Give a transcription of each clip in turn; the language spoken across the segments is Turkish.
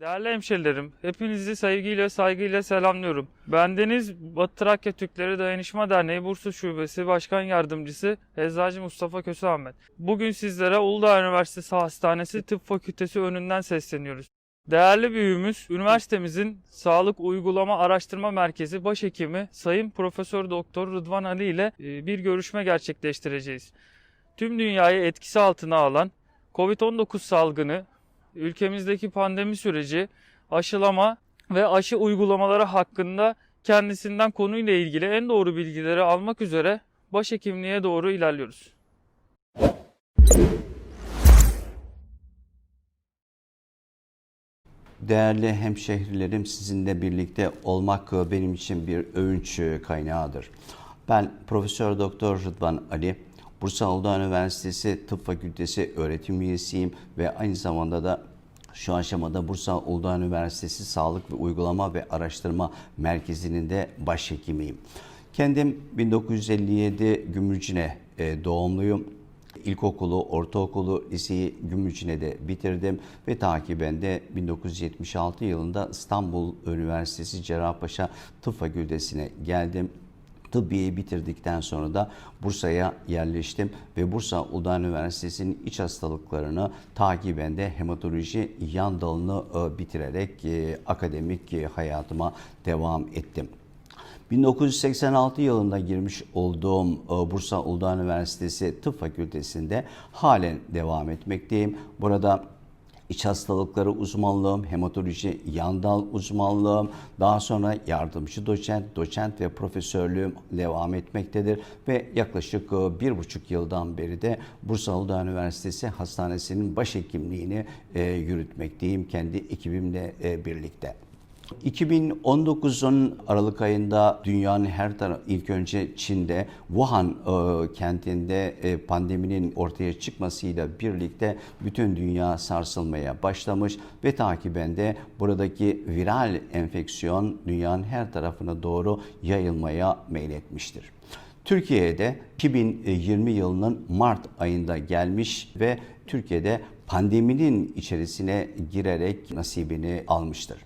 Değerli hemşerilerim, hepinizi sevgiyle, saygıyla selamlıyorum. Bendeniz Batı Trakya Türkleri Dayanışma Derneği Bursa Şubesi Başkan Yardımcısı Eczacı Mustafa Köse Ahmet. Bugün sizlere Uludağ Üniversitesi Hastanesi Tıp Fakültesi önünden sesleniyoruz. Değerli büyüğümüz, üniversitemizin Sağlık Uygulama Araştırma Merkezi Başhekimi Sayın Profesör Doktor Rıdvan Ali ile e, bir görüşme gerçekleştireceğiz. Tüm dünyayı etkisi altına alan COVID-19 salgını ülkemizdeki pandemi süreci, aşılama ve aşı uygulamaları hakkında kendisinden konuyla ilgili en doğru bilgileri almak üzere başhekimliğe doğru ilerliyoruz. Değerli hemşehrilerim sizinle birlikte olmak benim için bir övünç kaynağıdır. Ben Profesör Doktor Rıdvan Ali, Bursa Uludağ Üniversitesi Tıp Fakültesi öğretim üyesiyim ve aynı zamanda da şu aşamada Bursa Uludağ Üniversitesi Sağlık ve Uygulama ve Araştırma Merkezi'nin de başhekimiyim. Kendim 1957 Gümrücüne e, doğumluyum. İlkokulu, ortaokulu, liseyi Gümrüçine'de bitirdim ve takiben de 1976 yılında İstanbul Üniversitesi Cerrahpaşa Tıp Fakültesine geldim. Tıbbiyeyi bitirdikten sonra da Bursa'ya yerleştim ve Bursa Uludağ Üniversitesi'nin iç hastalıklarını takiben de hematoloji yan dalını e, bitirerek e, akademik e, hayatıma devam ettim. 1986 yılında girmiş olduğum Bursa Uludağ Üniversitesi Tıp Fakültesi'nde halen devam etmekteyim. Burada iç hastalıkları uzmanlığım, hematoloji yan dal uzmanlığım, daha sonra yardımcı doçent, doçent ve profesörlüğüm devam etmektedir. Ve yaklaşık e, bir buçuk yıldan beri de Bursa Uludağ Üniversitesi Hastanesi'nin başhekimliğini e, yürütmekteyim kendi ekibimle e, birlikte. 2019'un Aralık ayında dünyanın her tarafı ilk önce Çin'de Wuhan e, kentinde e, pandeminin ortaya çıkmasıyla birlikte bütün dünya sarsılmaya başlamış ve takiben de buradaki viral enfeksiyon dünyanın her tarafına doğru yayılmaya meyletmiştir. Türkiye'de 2020 yılının Mart ayında gelmiş ve Türkiye'de pandeminin içerisine girerek nasibini almıştır.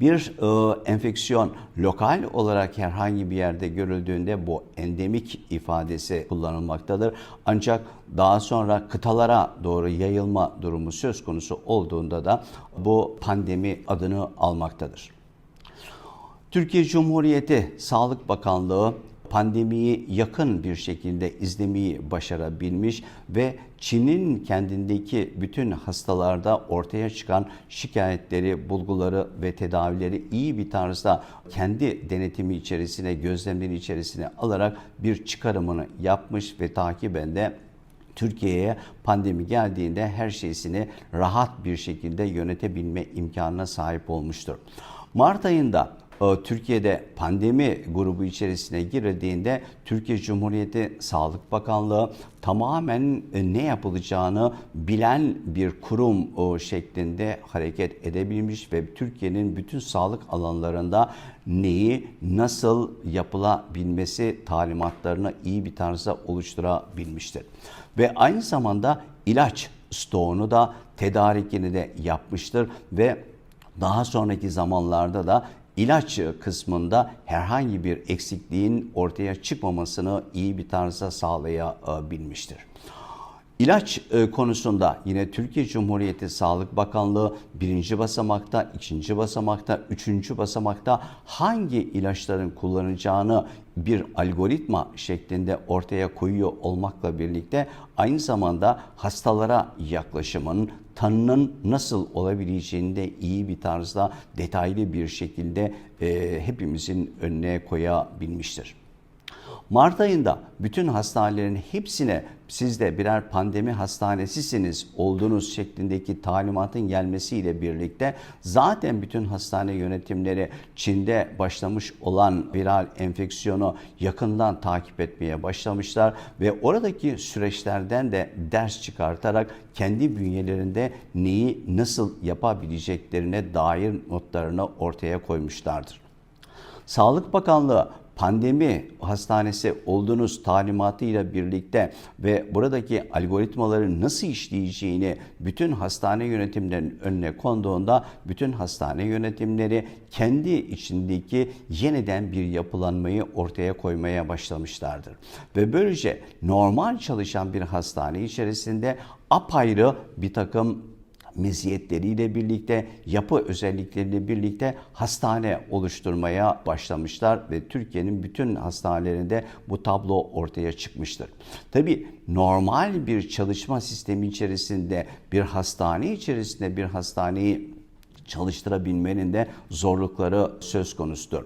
Bir e, enfeksiyon lokal olarak herhangi bir yerde görüldüğünde bu endemik ifadesi kullanılmaktadır. Ancak daha sonra kıtalara doğru yayılma durumu söz konusu olduğunda da bu pandemi adını almaktadır. Türkiye Cumhuriyeti Sağlık Bakanlığı pandemiyi yakın bir şekilde izlemeyi başarabilmiş ve Çin'in kendindeki bütün hastalarda ortaya çıkan şikayetleri, bulguları ve tedavileri iyi bir tarzda kendi denetimi içerisine, gözlemleri içerisine alarak bir çıkarımını yapmış ve takiben de Türkiye'ye pandemi geldiğinde her şeysini rahat bir şekilde yönetebilme imkanına sahip olmuştur. Mart ayında Türkiye'de pandemi grubu içerisine girildiğinde Türkiye Cumhuriyeti Sağlık Bakanlığı tamamen e, ne yapılacağını bilen bir kurum şeklinde hareket edebilmiş ve Türkiye'nin bütün sağlık alanlarında neyi nasıl yapılabilmesi talimatlarını iyi bir tarzda oluşturabilmiştir. Ve aynı zamanda ilaç stoğunu da tedarikini de yapmıştır ve daha sonraki zamanlarda da ilaç kısmında herhangi bir eksikliğin ortaya çıkmamasını iyi bir tarzda sağlayabilmiştir. İlaç e, konusunda yine Türkiye Cumhuriyeti Sağlık Bakanlığı birinci basamakta, ikinci basamakta, üçüncü basamakta hangi ilaçların kullanacağını bir algoritma şeklinde ortaya koyuyor olmakla birlikte aynı zamanda hastalara yaklaşımın, tanının nasıl olabileceğini de iyi bir tarzda detaylı bir şekilde e, hepimizin önüne koyabilmiştir. Mart ayında bütün hastanelerin hepsine siz de birer pandemi hastanesisiniz olduğunuz şeklindeki talimatın gelmesiyle birlikte zaten bütün hastane yönetimleri Çin'de başlamış olan viral enfeksiyonu yakından takip etmeye başlamışlar ve oradaki süreçlerden de ders çıkartarak kendi bünyelerinde neyi nasıl yapabileceklerine dair notlarını ortaya koymuşlardır. Sağlık Bakanlığı pandemi hastanesi olduğunuz talimatıyla birlikte ve buradaki algoritmaların nasıl işleyeceğini bütün hastane yönetimlerinin önüne konduğunda bütün hastane yönetimleri kendi içindeki yeniden bir yapılanmayı ortaya koymaya başlamışlardır. Ve böylece normal çalışan bir hastane içerisinde apayrı bir takım meziyetleriyle birlikte, yapı özellikleriyle birlikte hastane oluşturmaya başlamışlar ve Türkiye'nin bütün hastanelerinde bu tablo ortaya çıkmıştır. Tabi normal bir çalışma sistemi içerisinde bir hastane içerisinde bir hastaneyi çalıştırabilmenin de zorlukları söz konusudur.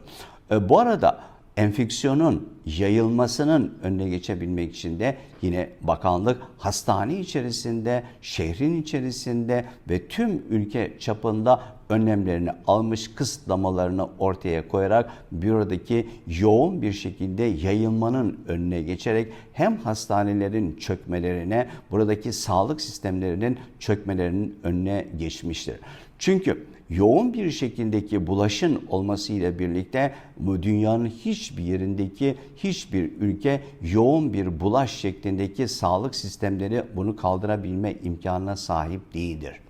E, Bu arada enfeksiyonun yayılmasının önüne geçebilmek için de yine bakanlık hastane içerisinde, şehrin içerisinde ve tüm ülke çapında önlemlerini almış kısıtlamalarını ortaya koyarak bürodaki yoğun bir şekilde yayılmanın önüne geçerek hem hastanelerin çökmelerine, buradaki sağlık sistemlerinin çökmelerinin önüne geçmiştir. Çünkü yoğun bir şekildeki bulaşın olmasıyla birlikte dünyanın hiçbir yerindeki hiçbir ülke yoğun bir bulaş şeklindeki sağlık sistemleri bunu kaldırabilme imkanına sahip değildir.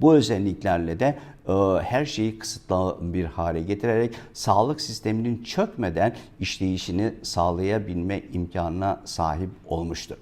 Bu özelliklerle de e, her şeyi kısıtlı bir hale getirerek sağlık sisteminin çökmeden işleyişini sağlayabilme imkanına sahip olmuştur.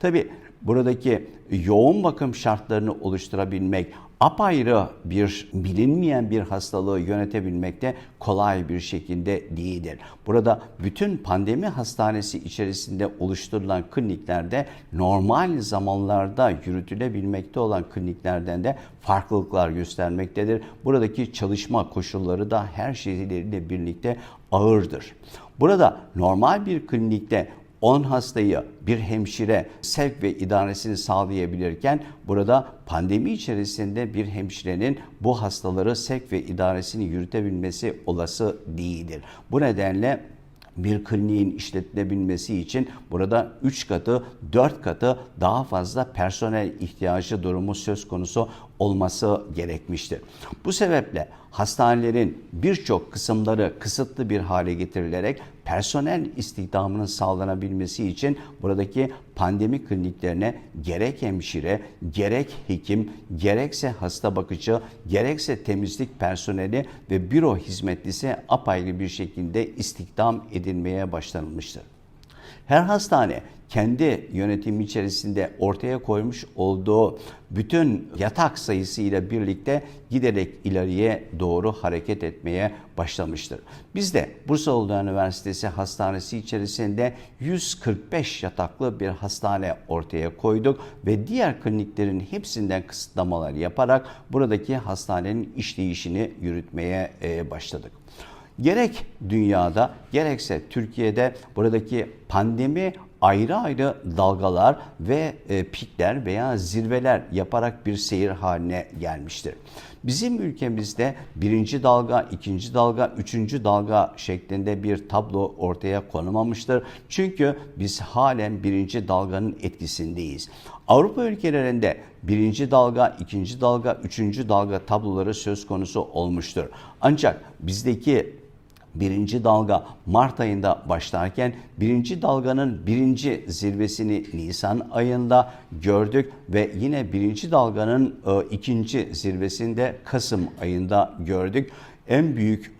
Tabi buradaki yoğun bakım şartlarını oluşturabilmek, apayrı bir bilinmeyen bir hastalığı yönetebilmekte kolay bir şekilde değildir. Burada bütün pandemi hastanesi içerisinde oluşturulan kliniklerde normal zamanlarda yürütülebilmekte olan kliniklerden de farklılıklar göstermektedir. Buradaki çalışma koşulları da her şeyleriyle birlikte ağırdır. Burada normal bir klinikte 10 hastayı bir hemşire sevk ve idaresini sağlayabilirken burada pandemi içerisinde bir hemşirenin bu hastaları sevk ve idaresini yürütebilmesi olası değildir. Bu nedenle bir kliniğin işletilebilmesi için burada 3 katı 4 katı daha fazla personel ihtiyacı durumu söz konusu olması gerekmiştir. Bu sebeple hastanelerin birçok kısımları kısıtlı bir hale getirilerek personel istihdamının sağlanabilmesi için buradaki pandemi kliniklerine gerek hemşire, gerek hekim, gerekse hasta bakıcı, gerekse temizlik personeli ve büro hizmetlisi apayrı bir şekilde istihdam edilmeye başlanılmıştır. Her hastane kendi yönetimi içerisinde ortaya koymuş olduğu bütün yatak sayısı ile birlikte giderek ileriye doğru hareket etmeye başlamıştır. Biz de Bursa Uludağ Üniversitesi Hastanesi içerisinde 145 yataklı bir hastane ortaya koyduk ve diğer kliniklerin hepsinden kısıtlamalar yaparak buradaki hastanenin işleyişini yürütmeye e, başladık. Gerek dünyada gerekse Türkiye'de buradaki pandemi ayrı ayrı dalgalar ve e, pikler veya zirveler yaparak bir seyir haline gelmiştir. Bizim ülkemizde birinci dalga, ikinci dalga, üçüncü dalga şeklinde bir tablo ortaya konulmamıştır. Çünkü biz halen birinci dalganın etkisindeyiz. Avrupa ülkelerinde birinci dalga, ikinci dalga, üçüncü dalga tabloları söz konusu olmuştur. Ancak bizdeki birinci dalga Mart ayında başlarken birinci dalganın birinci zirvesini Nisan ayında gördük ve yine birinci dalganın e, ikinci zirvesini de Kasım ayında gördük. En büyük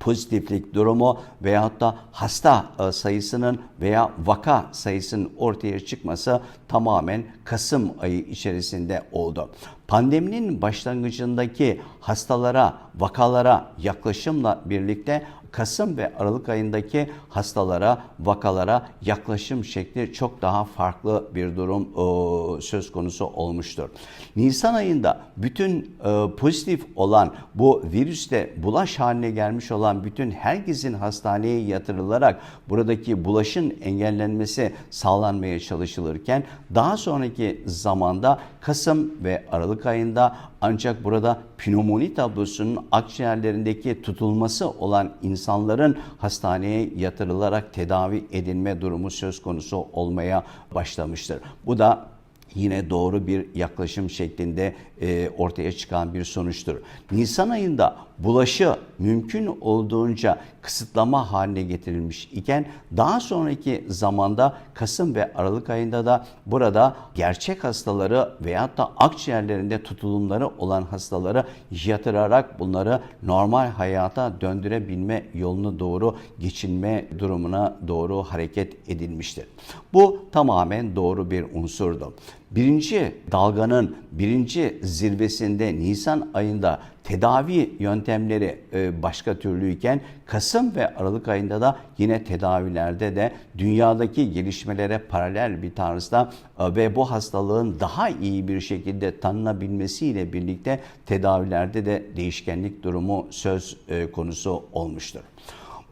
pozitiflik durumu veyahut da hasta e, sayısının veya vaka sayısının ortaya çıkması tamamen Kasım ayı içerisinde oldu. Pandeminin başlangıcındaki hastalara, vakalara yaklaşımla birlikte Kasım ve Aralık ayındaki hastalara, vakalara yaklaşım şekli çok daha farklı bir durum e, söz konusu olmuştur. Nisan ayında bütün e, pozitif olan bu virüste bulaş haline gelmiş olan bütün herkesin hastaneye yatırılarak buradaki bulaşın engellenmesi sağlanmaya çalışılırken daha sonraki zamanda Kasım ve Aralık ayında ancak burada pnömoni tablosunun akciğerlerindeki tutulması olan insanların hastaneye yatırılarak tedavi edilme durumu söz konusu olmaya başlamıştır. Bu da yine doğru bir yaklaşım şeklinde e, ortaya çıkan bir sonuçtur. Nisan ayında bulaşı mümkün olduğunca kısıtlama haline getirilmiş iken daha sonraki zamanda Kasım ve Aralık ayında da burada gerçek hastaları veyahut da akciğerlerinde tutulumları olan hastaları yatırarak bunları normal hayata döndürebilme yolunu doğru geçinme durumuna doğru hareket edilmiştir. Bu tamamen doğru bir unsurdu. Birinci dalganın birinci zirvesinde Nisan ayında tedavi yöntemleri e, başka türlüyken Kasım ve Aralık ayında da yine tedavilerde de dünyadaki gelişmelere paralel bir tarzda e, ve bu hastalığın daha iyi bir şekilde tanınabilmesiyle birlikte tedavilerde de değişkenlik durumu söz e, konusu olmuştur.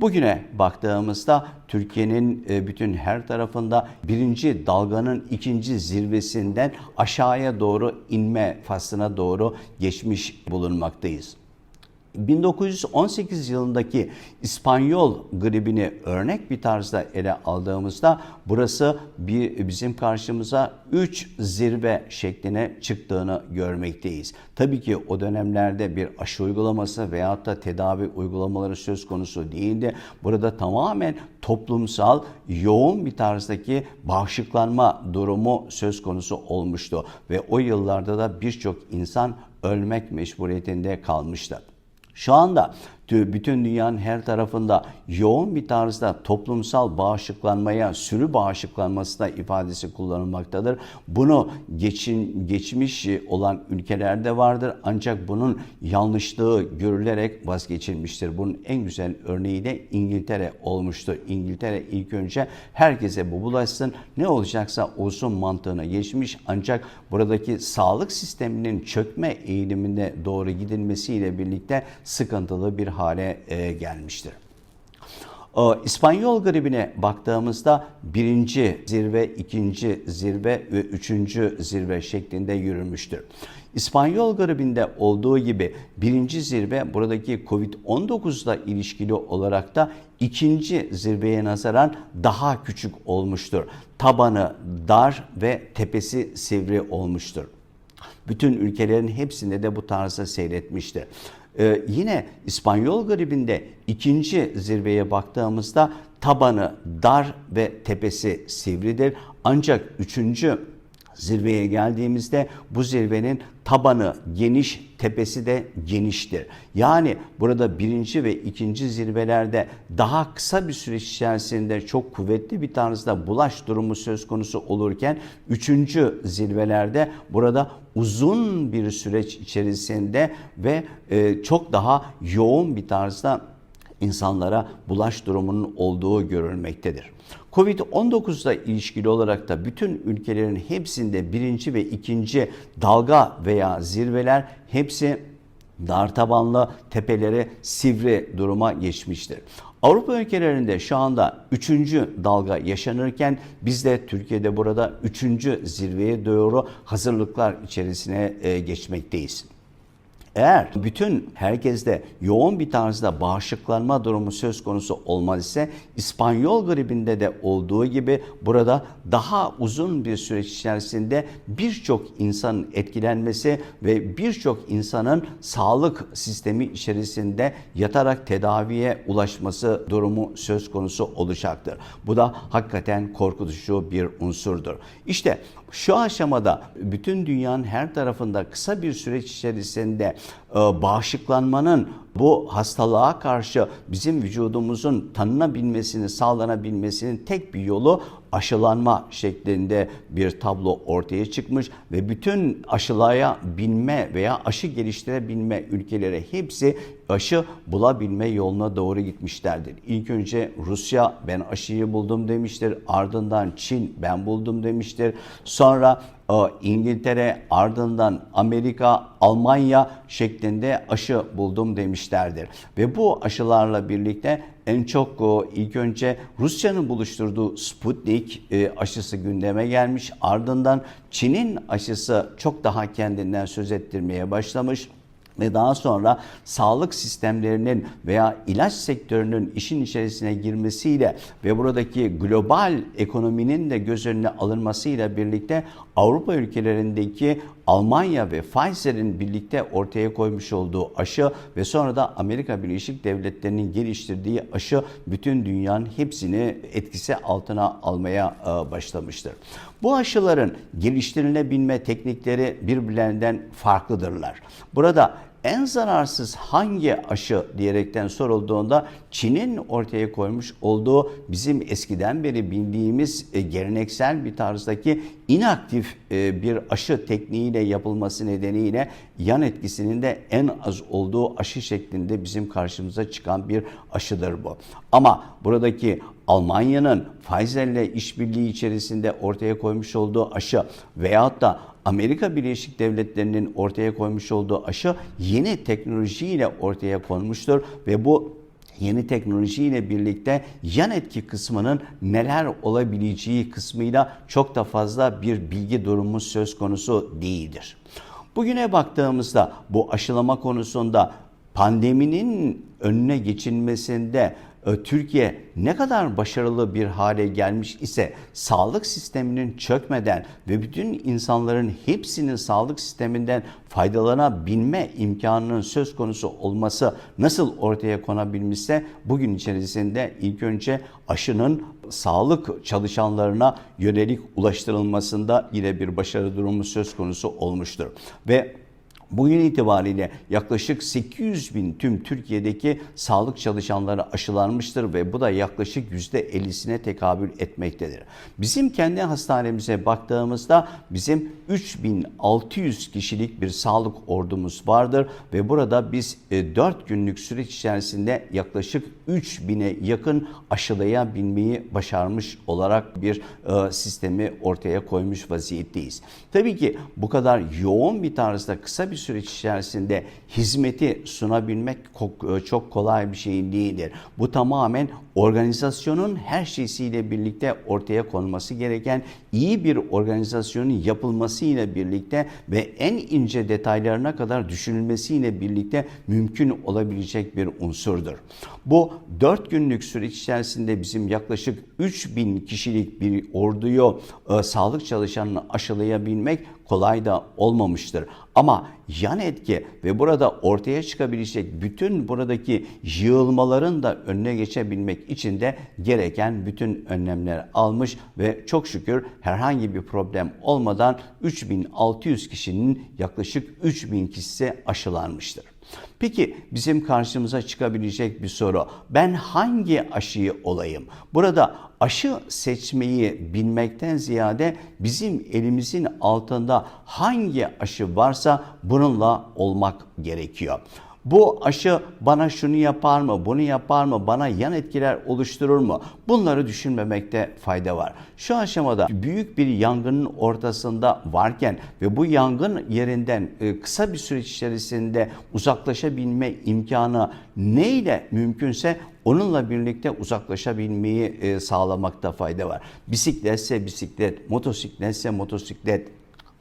Bugüne baktığımızda Türkiye'nin e, bütün her tarafında birinci dalganın ikinci zirvesinden aşağıya doğru inme faslına doğru geçmiş bulunmaktayız. 1918 yılındaki İspanyol gribini örnek bir tarzda ele aldığımızda burası bir bizim karşımıza 3 zirve şekline çıktığını görmekteyiz. Tabii ki o dönemlerde bir aşı uygulaması veyahut da tedavi uygulamaları söz konusu değildi. Burada tamamen toplumsal yoğun bir tarzdaki bağışıklanma durumu söz konusu olmuştu ve o yıllarda da birçok insan ölmek mecburiyetinde kalmıştı. Şu anda bütün dünyanın her tarafında yoğun bir tarzda toplumsal bağışıklanmaya, sürü bağışıklanması da ifadesi kullanılmaktadır. Bunu geçin, geçmiş olan ülkelerde vardır ancak bunun yanlışlığı görülerek vazgeçilmiştir. Bunun en güzel örneği de İngiltere olmuştur. İngiltere ilk önce herkese bu bulaşsın ne olacaksa olsun mantığına geçmiş ancak buradaki sağlık sisteminin çökme eğiliminde doğru gidilmesiyle birlikte sıkıntılı bir hale e, gelmiştir. İspanyol gribine baktığımızda birinci zirve, ikinci zirve ve üçüncü zirve şeklinde yürümüştür. İspanyol gribinde olduğu gibi birinci zirve buradaki Covid-19 ile ilişkili olarak da ikinci zirveye nazaran daha küçük olmuştur. Tabanı dar ve tepesi sivri olmuştur. Bütün ülkelerin hepsinde de bu tarzda seyretmiştir. Ee, yine İspanyol gribinde ikinci zirveye baktığımızda tabanı dar ve tepesi sivridir. Ancak üçüncü zirveye geldiğimizde bu zirvenin tabanı geniş, tepesi de geniştir. Yani burada birinci ve ikinci zirvelerde daha kısa bir süreç içerisinde çok kuvvetli bir tarzda bulaş durumu söz konusu olurken üçüncü zirvelerde burada uzun bir süreç içerisinde ve e, çok daha yoğun bir tarzda insanlara bulaş durumunun olduğu görülmektedir. Covid-19 ile ilişkili olarak da bütün ülkelerin hepsinde birinci ve ikinci dalga veya zirveler hepsi dar tabanlı tepeleri sivri duruma geçmiştir. Avrupa ülkelerinde şu anda 3. dalga yaşanırken biz de Türkiye'de burada 3. zirveye doğru hazırlıklar içerisine e, geçmekteyiz. Eğer bütün herkeste yoğun bir tarzda bağışıklanma durumu söz konusu olmaz ise İspanyol gribinde de olduğu gibi burada daha uzun bir süreç içerisinde birçok insanın etkilenmesi ve birçok insanın sağlık sistemi içerisinde yatarak tedaviye ulaşması durumu söz konusu olacaktır. Bu da hakikaten korkutucu bir unsurdur. İşte şu aşamada bütün dünyanın her tarafında kısa bir süreç içerisinde e, bağışıklanmanın bu hastalığa karşı bizim vücudumuzun tanınabilmesini, sağlanabilmesinin tek bir yolu aşılanma şeklinde bir tablo ortaya çıkmış ve bütün aşılaya binme veya aşı geliştirebilme ülkeleri hepsi aşı bulabilme yoluna doğru gitmişlerdir. İlk önce Rusya ben aşıyı buldum demiştir. Ardından Çin ben buldum demiştir. Sonra İngiltere ardından Amerika, Almanya şeklinde aşı buldum demişlerdir. Ve bu aşılarla birlikte en çok ilk önce Rusya'nın buluşturduğu Sputnik e, aşısı gündeme gelmiş. Ardından Çin'in aşısı çok daha kendinden söz ettirmeye başlamış. ve daha sonra sağlık sistemlerinin veya ilaç sektörünün işin içerisine girmesiyle ve buradaki global ekonominin de göz önüne alınmasıyla birlikte Avrupa ülkelerindeki Almanya ve Pfizer'in birlikte ortaya koymuş olduğu aşı ve sonra da Amerika Birleşik Devletleri'nin geliştirdiği aşı bütün dünyanın hepsini etkisi altına almaya e, başlamıştır. Bu aşıların geliştirilebilme teknikleri birbirlerinden farklıdırlar. Burada en zararsız hangi aşı diyerekten sorulduğunda Çin'in ortaya koymuş olduğu bizim eskiden beri bildiğimiz e, geleneksel bir tarzdaki inaktif e, bir aşı tekniğiyle yapılması nedeniyle yan etkisinin de en az olduğu aşı şeklinde bizim karşımıza çıkan bir aşıdır bu. Ama buradaki Almanya'nın Pfizer'le işbirliği içerisinde ortaya koymuş olduğu aşı veyahut da Amerika Birleşik Devletleri'nin ortaya koymuş olduğu aşı yeni teknolojiyle ortaya konmuştur ve bu yeni teknolojiyle birlikte yan etki kısmının neler olabileceği kısmıyla çok da fazla bir bilgi durumu söz konusu değildir. Bugüne baktığımızda bu aşılama konusunda pandeminin önüne geçilmesinde Türkiye ne kadar başarılı bir hale gelmiş ise sağlık sisteminin çökmeden ve bütün insanların hepsinin sağlık sisteminden faydalanabilme imkanının söz konusu olması nasıl ortaya konabilmişse bugün içerisinde ilk önce aşının sağlık çalışanlarına yönelik ulaştırılmasında yine bir başarı durumu söz konusu olmuştur. Ve Bugün itibariyle yaklaşık 800 bin tüm Türkiye'deki sağlık çalışanları aşılanmıştır ve bu da yaklaşık %50'sine tekabül etmektedir. Bizim kendi hastanemize baktığımızda bizim 3600 kişilik bir sağlık ordumuz vardır ve burada biz 4 günlük süreç içerisinde yaklaşık 3000'e yakın aşılayabilmeyi başarmış olarak bir e, sistemi ortaya koymuş vaziyetteyiz. Tabii ki bu kadar yoğun bir tarzda kısa bir süreç içerisinde hizmeti sunabilmek e, çok kolay bir şey değildir. Bu tamamen organizasyonun her şeysiyle birlikte ortaya konması gereken iyi bir organizasyonun yapılmasıyla birlikte ve en ince detaylarına kadar düşünülmesiyle birlikte mümkün olabilecek bir unsurdur. Bu 4 günlük süreç içerisinde bizim yaklaşık 3000 kişilik bir orduyu e, sağlık çalışanını aşılayabilmek kolay da olmamıştır. Ama yan etki ve burada ortaya çıkabilecek bütün buradaki yığılmaların da önüne geçebilmek için de gereken bütün önlemler almış ve çok şükür herhangi bir problem olmadan 3600 kişinin yaklaşık 3000 kişisi aşılanmıştır. Peki bizim karşımıza çıkabilecek bir soru. Ben hangi aşıyı olayım? Burada aşı seçmeyi bilmekten ziyade bizim elimizin altında hangi aşı varsa bununla olmak gerekiyor. Bu aşı bana şunu yapar mı, bunu yapar mı, bana yan etkiler oluşturur mu? Bunları düşünmemekte fayda var. Şu aşamada büyük bir yangının ortasında varken ve bu yangın yerinden e, kısa bir süreç içerisinde uzaklaşabilme imkanı neyle mümkünse onunla birlikte uzaklaşabilmeyi e, sağlamakta fayda var. Bisikletse bisiklet, motosikletse motosiklet,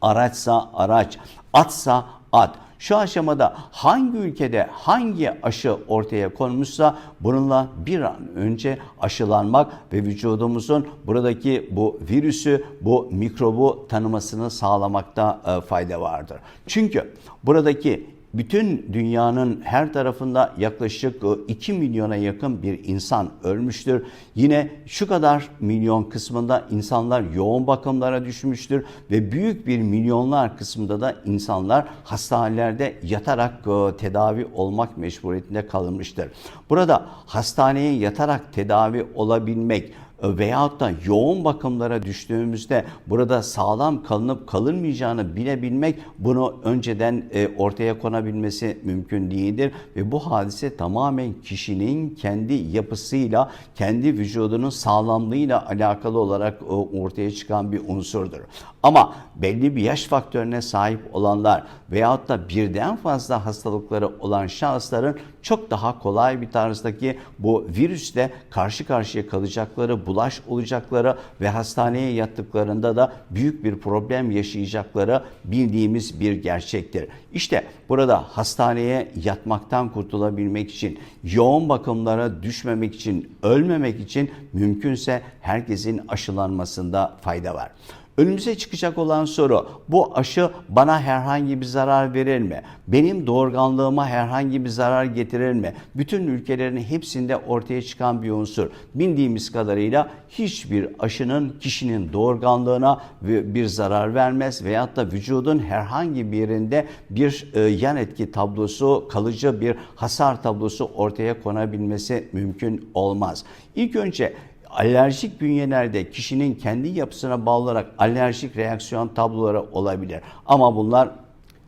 araçsa araç, atsa at. Şu aşamada hangi ülkede hangi aşı ortaya konmuşsa bununla bir an önce aşılanmak ve vücudumuzun buradaki bu virüsü, bu mikrobu tanımasını sağlamakta e, fayda vardır. Çünkü buradaki bütün dünyanın her tarafında yaklaşık 2 milyona yakın bir insan ölmüştür. Yine şu kadar milyon kısmında insanlar yoğun bakımlara düşmüştür ve büyük bir milyonlar kısmında da insanlar hastanelerde yatarak e, tedavi olmak mecburiyetinde kalmıştır. Burada hastaneye yatarak tedavi olabilmek veyahut da yoğun bakımlara düştüğümüzde burada sağlam kalınıp kalınmayacağını bilebilmek bunu önceden e, ortaya konabilmesi mümkün değildir ve bu hadise tamamen kişinin kendi yapısıyla, kendi vücudunun sağlamlığıyla alakalı olarak e, ortaya çıkan bir unsurdur. Ama belli bir yaş faktörüne sahip olanlar veyahut da birden fazla hastalıkları olan şahısların çok daha kolay bir tarzdaki bu virüsle karşı karşıya kalacakları bulaş olacakları ve hastaneye yattıklarında da büyük bir problem yaşayacakları bildiğimiz bir gerçektir. İşte burada hastaneye yatmaktan kurtulabilmek için, yoğun bakımlara düşmemek için, ölmemek için mümkünse herkesin aşılanmasında fayda var. Önümüze çıkacak olan soru bu aşı bana herhangi bir zarar verir mi? Benim doğurganlığıma herhangi bir zarar getirir mi? Bütün ülkelerin hepsinde ortaya çıkan bir unsur. Bildiğimiz kadarıyla hiçbir aşının kişinin doğurganlığına bir zarar vermez veyahut da vücudun herhangi bir yerinde bir e, yan etki tablosu, kalıcı bir hasar tablosu ortaya konabilmesi mümkün olmaz. İlk önce alerjik bünyelerde kişinin kendi yapısına bağlı olarak alerjik reaksiyon tabloları olabilir. Ama bunlar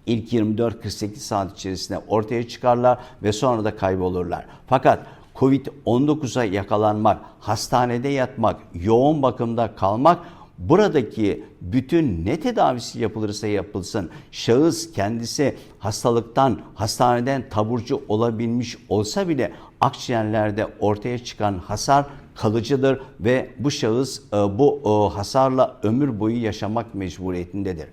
ilk 24-48 saat içerisinde ortaya çıkarlar ve sonra da kaybolurlar. Fakat Covid-19'a yakalanmak, hastanede yatmak, yoğun bakımda kalmak buradaki bütün ne tedavisi yapılırsa yapılsın şahıs kendisi hastalıktan hastaneden taburcu olabilmiş olsa bile akciğerlerde ortaya çıkan hasar kalıcıdır ve bu şahıs e, bu e, hasarla ömür boyu yaşamak mecburiyetindedir.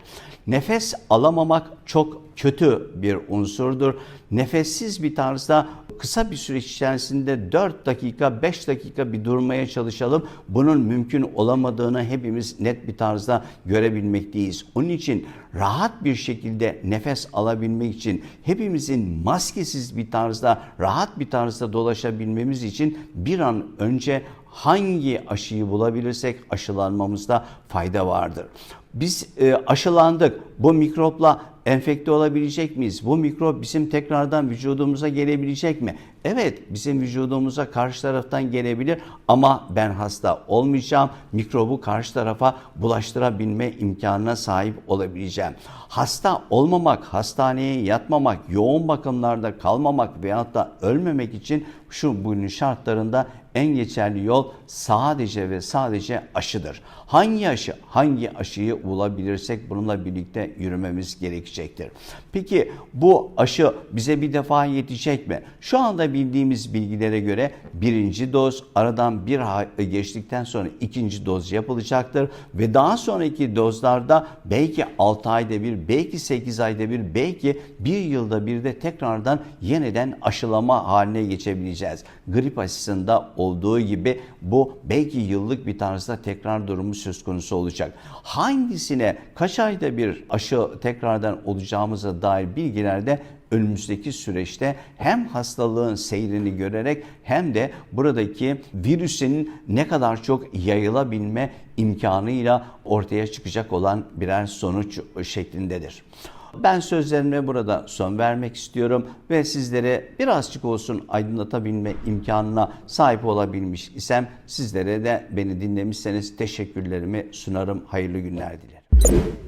Nefes alamamak çok kötü bir unsurdur. Nefessiz bir tarzda kısa bir süreç içerisinde 4 dakika 5 dakika bir durmaya çalışalım. Bunun mümkün olamadığını hepimiz net bir tarzda görebilmekteyiz. Onun için rahat bir şekilde nefes alabilmek için hepimizin maskesiz bir tarzda rahat bir tarzda dolaşabilmemiz için bir an önce hangi aşıyı bulabilirsek aşılanmamızda fayda vardır. Biz e, aşılandık. Bu mikropla enfekte olabilecek miyiz? Bu mikrop bizim tekrardan vücudumuza gelebilecek mi? Evet, bizim vücudumuza karşı taraftan gelebilir ama ben hasta olmayacağım. Mikrobu karşı tarafa bulaştırabilme imkanına sahip olabileceğim. Hasta olmamak, hastaneye yatmamak, yoğun bakımlarda kalmamak veyahut da ölmemek için şu bunun şartlarında en geçerli yol sadece ve sadece aşıdır. Hangi aşı, hangi aşıyı bulabilirsek bununla birlikte yürümemiz gerekecektir. Peki bu aşı bize bir defa yetecek mi? Şu anda bildiğimiz bilgilere göre birinci doz aradan bir ay geçtikten sonra ikinci doz yapılacaktır ve daha sonraki dozlarda belki 6 ayda bir, belki 8 ayda bir, belki bir yılda bir de tekrardan yeniden aşılama haline geçebileceğiz. Grip aşısında olduğu gibi bu belki yıllık bir tarzda tekrar durumu söz konusu olacak. Hangisine kaç ayda bir aşı tekrardan olacağımıza dair bilgilerde önümüzdeki süreçte hem hastalığın seyrini görerek hem de buradaki virüsün ne kadar çok yayılabilme imkanıyla ortaya çıkacak olan birer sonuç şeklindedir. Ben sözlerime burada son vermek istiyorum ve sizlere birazcık olsun aydınlatabilme imkanına sahip olabilmiş isem sizlere de beni dinlemişseniz teşekkürlerimi sunarım. Hayırlı günler dilerim.